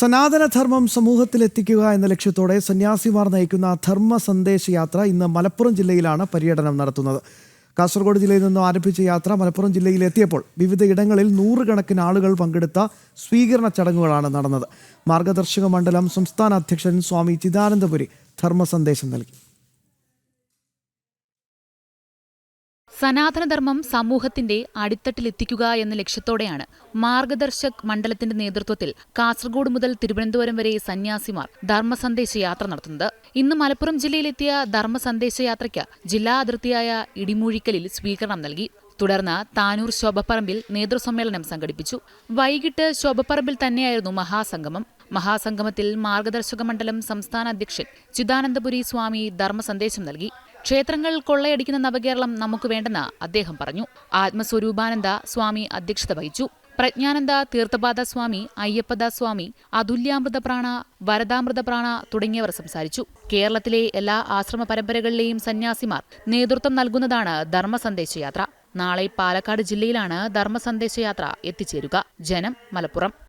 സനാതനധർമ്മം സമൂഹത്തിലെത്തിക്കുക എന്ന ലക്ഷ്യത്തോടെ സന്യാസിമാർ നയിക്കുന്ന ധർമ്മ സന്ദേശ യാത്ര ഇന്ന് മലപ്പുറം ജില്ലയിലാണ് പര്യടനം നടത്തുന്നത്. കാസർഗോഡ് ജില്ലയിൽ നിന്നും ആരംഭിച്ച യാത്ര മലപ്പുറം ജില്ലയിൽ എത്തിയപ്പോൾ വിവിധ ഇടങ്ങളിൽ നൂറുകണക്കിന് ആളുകൾ പങ്കെടുത്ത സ്വീകരണ ചടങ്ങുകളാണ് നടന്നത്. മാർഗദർശക മണ്ഡലം സംസ്ഥാന അധ്യക്ഷൻ സ്വാമി ചിദാനന്ദപുരി ധർമ്മ സന്ദേശം നൽകി. സനാതനധർമ്മം സമൂഹത്തിന്റെ അടിത്തട്ടിലെത്തിക്കുക എന്ന ലക്ഷ്യത്തോടെയാണ് മാർഗദർശക് മണ്ഡലത്തിന്റെ നേതൃത്വത്തിൽ കാസർഗോഡ് മുതൽ തിരുവനന്തപുരം വരെ സന്യാസിമാർ ധർമ്മസന്ദേശ യാത്ര നടത്തുന്നത്. ഇന്ന് മലപ്പുറം ജില്ലയിലെത്തിയ ധർമ്മസന്ദേശ യാത്രയ്ക്ക് ജില്ലാ അതിർത്തിയായ ഇടിമൂഴിക്കലിൽ സ്വീകരണം നൽകി. തുടർന്ന് താനൂർ ശോഭപ്പറമ്പിൽ നേതൃസമ്മേളനം സംഘടിപ്പിച്ചു. വൈകിട്ട് ശോഭപ്പറമ്പിൽ തന്നെയായിരുന്നു മഹാസംഗമം. മഹാസംഗമത്തിൽ മാർഗദർശക മണ്ഡലം സംസ്ഥാന അധ്യക്ഷൻ ചിദാനന്ദപുരി സ്വാമി ധർമ്മ സന്ദേശം നൽകി. ക്ഷേത്രങ്ങൾ കൊള്ളയടിക്കുന്ന നവകേരളം നമുക്ക് വേണ്ടെന്ന് അദ്ദേഹം പറഞ്ഞു. ആത്മസ്വരൂപാനന്ദ സ്വാമി അധ്യക്ഷത വഹിച്ചു. പ്രജ്ഞാനന്ദ തീർത്ഥപാദ സ്വാമി അയ്യപ്പദ സ്വാമി അതുല്യാമൃത പ്രാണ വരദാമൃത പ്രാണ തുടങ്ങിയവർ സംസാരിച്ചു. കേരളത്തിലെ എല്ലാ ആശ്രമ പരമ്പരകളിലെയും സന്യാസിമാർ നേതൃത്വം നൽകുന്നതാണ് ധർമ്മസന്ദേശയാത്ര. നാളെ പാലക്കാട് ജില്ലയിലാണ് ധർമ്മസന്ദേശയാത്ര എത്തിച്ചേരുക. ജനം മലപ്പുറം.